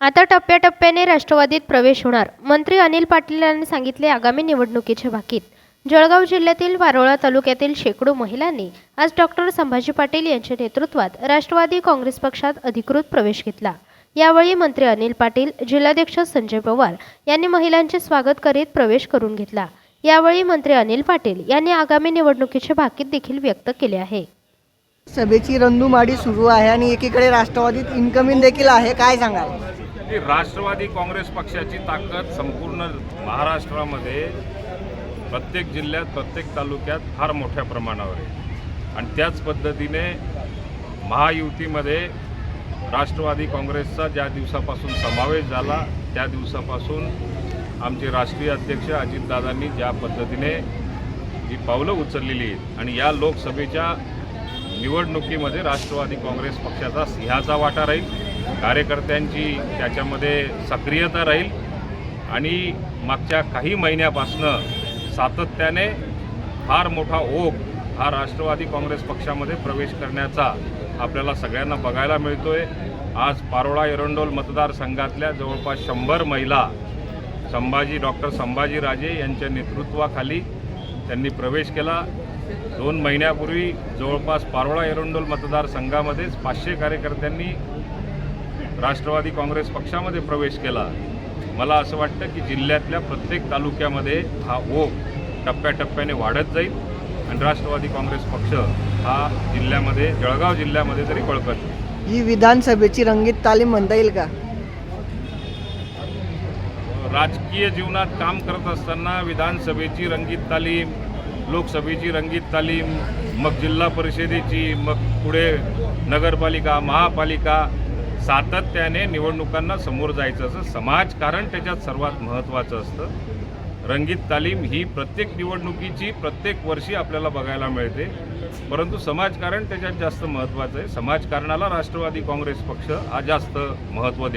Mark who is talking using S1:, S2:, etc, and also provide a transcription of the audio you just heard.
S1: आता टप्प्याटप्प्याने राष्ट्रवादीत प्रवेश होणार. मंत्री अनिल पाटील यांनी सांगितले आगामी निवडणुकीच्या भाकीत जळगाव जिल्ह्यातील वारोळा तालुक्यातील शेकडो महिलांनी आज डॉक्टर संभाजी पाटील यांच्या नेतृत्वात राष्ट्रवादी काँग्रेस पक्षात अधिकृत प्रवेश घेतला. यावेळी मंत्री अनिल पाटील जिल्हाध्यक्ष संजय पवार यांनी महिलांचे स्वागत करीत प्रवेश करून घेतला. यावेळी मंत्री अनिल पाटील यांनी आगामी निवडणुकीचे भाकीत देखील व्यक्त केले आहे.
S2: सभेची रंधुमाडी सुरू आहे आणि एकीकडे राष्ट्रवादीत इन्कमिंग देखील आहे. काय सांगाल?
S3: की राष्ट्रवादी काँग्रेस पक्षाची ताकद संपूर्ण महाराष्ट्रामध्ये प्रत्येक जिल्ह्यात प्रत्येक तालुक्यात फार मोठ्या प्रमाणावर आहे. आणि त्याच पद्धतीने महायुतीमध्ये राष्ट्रवादी काँग्रेसचा ज्या दिवसापासून समावेश झाला त्या दिवसापासून आमचे राष्ट्रीय अध्यक्ष अजितदादांनी ज्या पद्धतीने ही पावलं उचललेली आहेत आणि या लोकसभेच्या निवडणुकीमध्ये राष्ट्रवादी काँग्रेस पक्षाचा सिंहाचा वाटा राहील. कार्यकर्त्यांची त्याच्यामध्ये सक्रियता राहील आणि मागच्या काही महिन्यापासनं सातत्याने फार मोठा ओघ हा राष्ट्रवादी काँग्रेस पक्षामध्ये प्रवेश करण्याचा आपल्याला सगळ्यांना बघायला मिळतो आहे आज पारोळा एरंडोल मतदारसंघातल्या जवळपास शंभर महिला संभाजी डॉक्टर संभाजीराजे यांच्या नेतृत्वाखाली त्यांनी प्रवेश केला. दोन महिन्यापूर्वी जवळपास पारोळा एरंडोल मतदारसंघामध्येच पाचशे कार्यकर्त्यांनी राष्ट्रवादी काँग्रेस पक्षामध्ये प्रवेश केला मला असं वाटतं की जिल्ह्यातल्या प्रत्येक तालुक्यामध्ये हा ओघ टप्प्याटप्प्याने वाढत जाईल आणि राष्ट्रवादी काँग्रेस पक्ष हा जिल्ह्यामध्ये जळगाव जिल्ह्यामध्ये तरी होईल.
S2: ही विधानसभेची रंगीत तालीम म्हणता येईल का
S3: राजकीय जीवनात काम करत असताना विधानसभेची रंगीत तालीम लोकसभेची रंगीत तालीम मग जिल्हा परिषदेची मग पुढे नगरपालिका महापालिका सातत्याने निवडणुकांना समोर जायचं असं समाजकारण त्याच्यात सर्वात महत्त्वाचं असतं. रंगीत तालीम ही प्रत्येक निवडणुकीची प्रत्येक वर्षी आपल्याला बघायला मिळते. परंतु समाजकारण त्याच्यात जास्त महत्त्वाचं आहे. समाजकारणाला राष्ट्रवादी काँग्रेस पक्ष हा जास्त महत्त्व